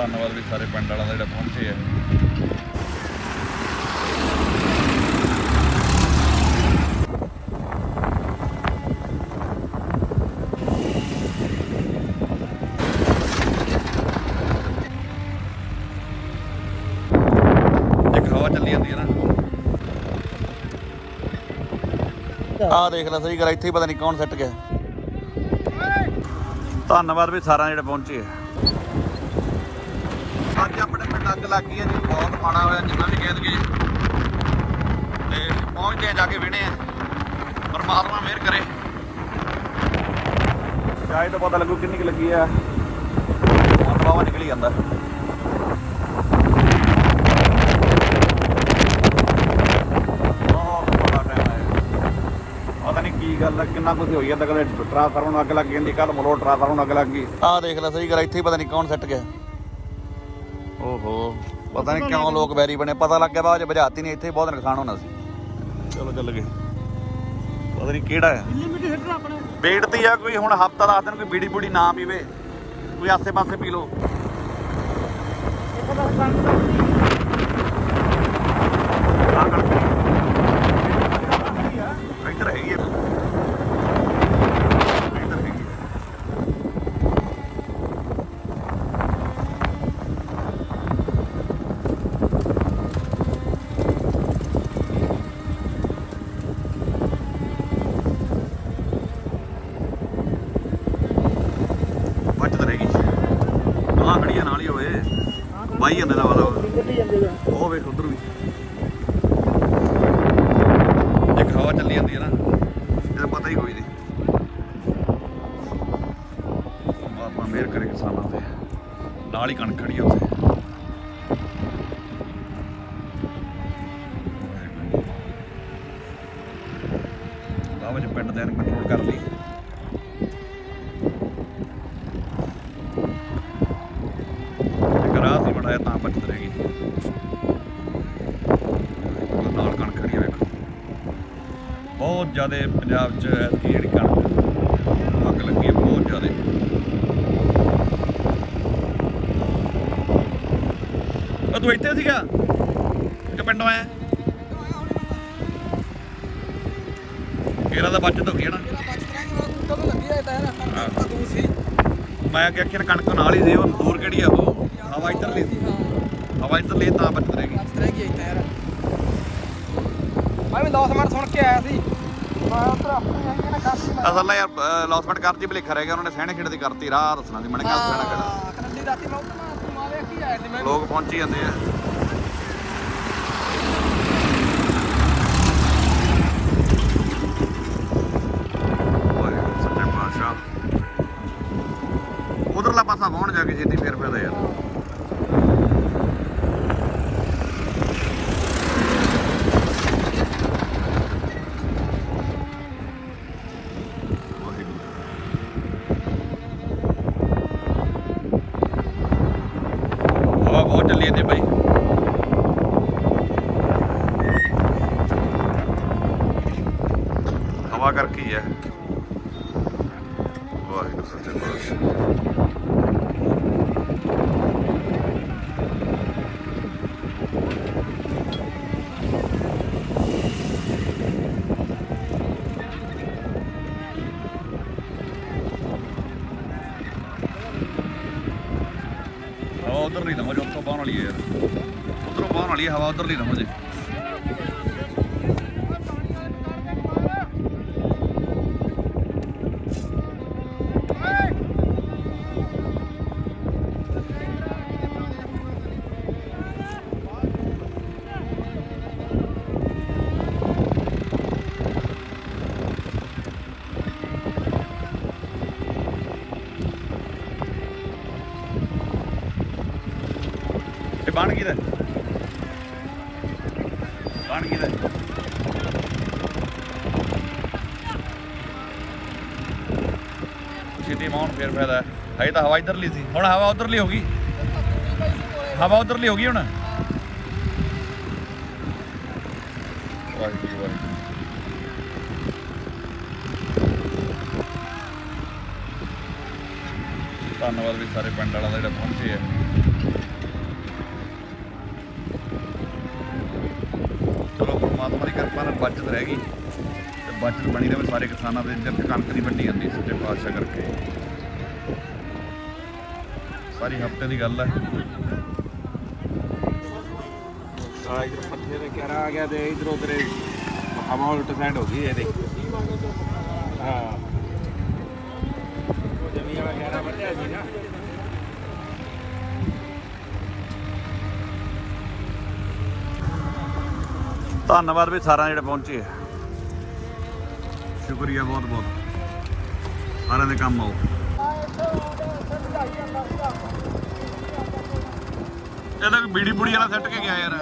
ਧੰਨਵਾਦ ਵੀ ਸਾਰੇ ਪਿੰਡ ਵਾਲਿਆਂ ਦਾ ਜਿਹੜਾ ਪਹੁੰਚੇ ਆ। ਆਹ ਦੇਖ ਲੈ ਸਹੀ ਗੱਲ ਇੱਥੇ ਹੀ ਪਤਾ ਨਹੀਂ ਕੌਣ ਸੱਟ ਗਿਆ। ਧੰਨਵਾਦ ਵੀ ਸਾਰਿਆਂ ਜਿਹੜੇ ਪਹੁੰਚੇ ਆ। ਅੱਜ ਆਪਣੇ ਪਿੰਡ ਅੱਗ ਲੱਗ ਗਈ ਹੈ ਜੀ ਬਹੁਤ ਮਾੜਾ ਹੋਇਆ ਜਿੰਨਾ ਵੀ ਕਹਿ ਦਈਏ। ਤੇ ਪਹੁੰਚਦੇ ਆ ਜਾ ਕੇ ਵਿਹਣੇ ਆ ਪਰਮਾਤਮਾ ਮਿਹਰ ਕਰੇ। ਸ਼ਾਇਦ ਪਤਾ ਲੱਗੂ ਕਿੰਨੀ ਕੁ ਲੱਗੀ ਆ। ਬਾਵਾ ਨਿਕਲੀ ਜਾਂਦਾ। ਬਹੁਤ ਬੜਾ ਟਾਈਮ ਹੈ ਪਤਾ ਨਹੀਂ ਕੀ ਗੱਲ ਹੈ ਕਿੰਨਾ ਕੁਝ ਹੋਈ ਜਾਂਦਾ ਕਦੇ ਟਰਾਂਸਫਾਰਮਰ ਨੂੰ ਅੱਗ ਲੱਗ ਜਾਂਦੀ ਕੱਲ ਮਲੋਟ ਟਰਾਂਸਫਾਰਮਰ ਨੂੰ ਅੱਗ ਲੱਗ ਗਈ। ਆਹ ਦੇਖ ਲੈ ਸਹੀ ਗੱਲ ਇੱਥੇ ਪਤਾ ਨਹੀਂ ਕੌਣ ਸੱਟ ਗਿਆ। ਓਹੋ। ਪਤਾ ਨਹੀਂ ਕਿਉਂ ਲੋਕ ਵੈਰੀ ਬਣੇ। ਪਤਾ ਲੱਗ ਗਿਆ ਬਾਅਦ ਚ ਬੁਝਾਤੀ ਨਹੀਂ ਇੱਥੇ ਬਹੁਤ ਨੁਕਸਾਨ ਹੋਣਾ ਸੀ। ਚਲੋ ਚੱਲ ਗਏ। ਪਤਾ ਨਹੀਂ ਕਿਹੜਾ ਹੈ। ਲਿਮਿਟ ਹਿੱਟਰ ਆਪਣੇ। ਬੇੜਤੀ ਆ ਕੋਈ ਹੁਣ ਹਫਤਾ ਦਸ ਦਿਨ ਕੋਈ ਬੀੜੀ ਬੂੜੀ ਨਾ ਪੀਵੇ। ਕੋਈ ਆਸੇ ਪਾਸੇ ਪੀ ਲੋ ਇੱਕ ਦਾ ਬਾਈ ਦਾ ਵਾਲਾ ਉਹ ਵੇਖ ਉਧਰ ਵੀ। ਇੱਕ ਹਵਾ ਚੱਲੀ ਜਾਂਦੀ ਹੈ ਨਾ। ਇਹਦਾ ਪਤਾ ਹੀ ਕੋਈ ਨਹੀਂ। ਆਪਾਂ ਮਿਹਰ ਕਰੇ ਕਿਸਾਨਾਂ ਤੇ। ਨਾਲ ਹੀ ਕਣਕ ਖੜੀ ਉੱਥੇ। ਬਾਬਾ ਪਿੰਡ ਦੇ ਕੰਟਰੋਲ ਕਰ ਲਈ। ਬਹੁਤ ਜ਼ਿਆਦਾ ਪੰਜਾਬ 'ਚ ਐਤਕੀ ਜਿਹੜੀ ਕਣਕ ਅੱਗ ਲੱਗੀ ਹੈ ਬਹੁਤ ਜ਼ਿਆਦਾ। ਉਹ ਤੂੰ ਇੱਥੇ ਸੀਗਾ? ਕਿ ਪਿੰਡੋਂ ਆਇਆ। ਕਿਹੜਾ ਦਾ ਬਚਤ ਹੋ ਗਿਆ ਨਾ? ਮੈਂ ਕਿ ਅਖਰ ਕਣਕ ਨਾਲ ਹੀ ਸੀ ਉਹ ਦੂਰ ਕਿਹੜੀ ਆ ਉਹ? ਹਵਾ ਇੱਧਰ ਲਈ ਹਵਾ ਇੱਧਰ ਲਈ ਤਾਂ ਬਚਤ ਰਹਿ ਗਈ। ਬਸ ਰਹਿ ਗਈ ਟਾਇਰ ਮੈਂ ਵੀ 10 ਮਿੰਟ ਸੁਣ ਕੇ ਆਇਆ ਸੀ। ਅਸਲ ਨਾਲ ਯਾਰ ਲੌਸਮੈਂਟ ਕਰਤੀ ਭਲੇਖਾ ਰਹਿ ਗਿਆ ਉਹਨਾਂ ਨੇ ਸਹਿਣੇ ਖੇਡ ਦੀ ਕਰਤੀ ਰਾਹ ਦੱਸਣਾ ਸੀ ਮੈਂ ਕਿਹਾ ਸਹਿਣਾ ਖੇਡ ਹਾਂ ਕਰੰਦੀ ਰਾਤੀ ਮੈਂ ਉੱਧਰ ਨਾ ਤੂੰ ਮਾਵੇ ਕੀ ਆਇਆ ਸੀ ਮੈਂ ਲੋਕ ਪਹੁੰਚੀ ਜਾਂਦੇ ਆ। ਓਏ ਸੱਚੇ ਪਾਤਸ਼ਾਹ। ਉਧਰਲਾ ਪਾਸਾ ਪਹੁੰਚ ਜਾ ਕੇ ਛੇਤੀ ਫੇਰ ਫੇਰ ਯਾਰ? ਹਵਾ ਬਹੁਤ ਚੱਲੀ ਬਾਈ। ਹਵਾ ਕਰਕੇ ਹੀ ਹੈ ਹਵਾ ਉਧਰ ਨਹੀਂ ਲੰਘੋ ਜੋ ਉੱਥੋਂ ਬਾਹਰ ਵਾਲੀ ਹੈ ਯਾਰ ਉਧਰੋਂ ਬਾਹਣ ਵਾਲੀ ਹੈ ਹਵਾ ਉਧਰ ਨਹੀਂ ਲੰਘੋ ਜੇ। ਇਹ ਬਣ ਦਾ ਬਣ ਗਈ ਦਾ ਛੇਤੀ ਮਾਉਣ ਫੇਰ ਫਾਇਦਾ ਹਜੇ ਤਾਂ ਹਵਾ ਇਧਰਲੀ ਸੀ। ਹੁਣ ਹਵਾ ਉਧਰਲੀ ਹੋ ਗਈ। ਹਵਾ ਉਧਰਲੀ ਹੋ ਗਈ ਹੁਣ। ਵਾਹਿਗੁਰੂ ਵਾਹਿਗੁਰੂ। ਧੰਨਵਾਦ ਵੀ ਸਾਰੇ ਪਿੰਡ ਵਾਲਾ ਦਾ ਜਿਹੜਾ ਪਹੁੰਚੇ ਆ। ਬਚਤ ਰਹਿ ਗਈ। ਤੇ ਬਚਤ ਬਣੀ ਰਹੇ ਸਾਰੇ ਕਿਸਾਨਾਂ ਦੇ ਇੱਧਰ ਕਣਕ ਦੀ ਵੱਡੀ ਜਾਂਦੀ ਸੱਚੇ ਪਾਤਸ਼ਾਹ ਕਰਕੇ। ਸਾਰੀ ਹਫ਼ਤੇ ਦੀ ਗੱਲ ਹੈ ਆ ਇਧਰ ਪੱਥੇ ਤੇ ਕਿਹੜਾ ਆ ਗਿਆ ਤੇ ਇਧਰ ਉਧਰ ਹਵਾ ਉਲਟ ਸਾਈਡ ਹੋ ਗਈ ਇਹਦੇ। ਹਾਂ। ਧੰਨਵਾਦ ਵੀ ਸਾਰਿਆਂ ਜਿਹੜੇ ਪਹੁੰਚੇ। ਆ ਸ਼ੁਕਰੀਆ ਬਹੁਤ ਬਹੁਤ। ਸਾਰਿਆਂ ਦੇ ਕੰਮ ਆਓ। ਇਹਦਾ ਬੀੜੀ ਬੁੜੀ ਵਾਲਾ ਸੱਟ ਕੇ ਗਿਆ ਯਾਰ।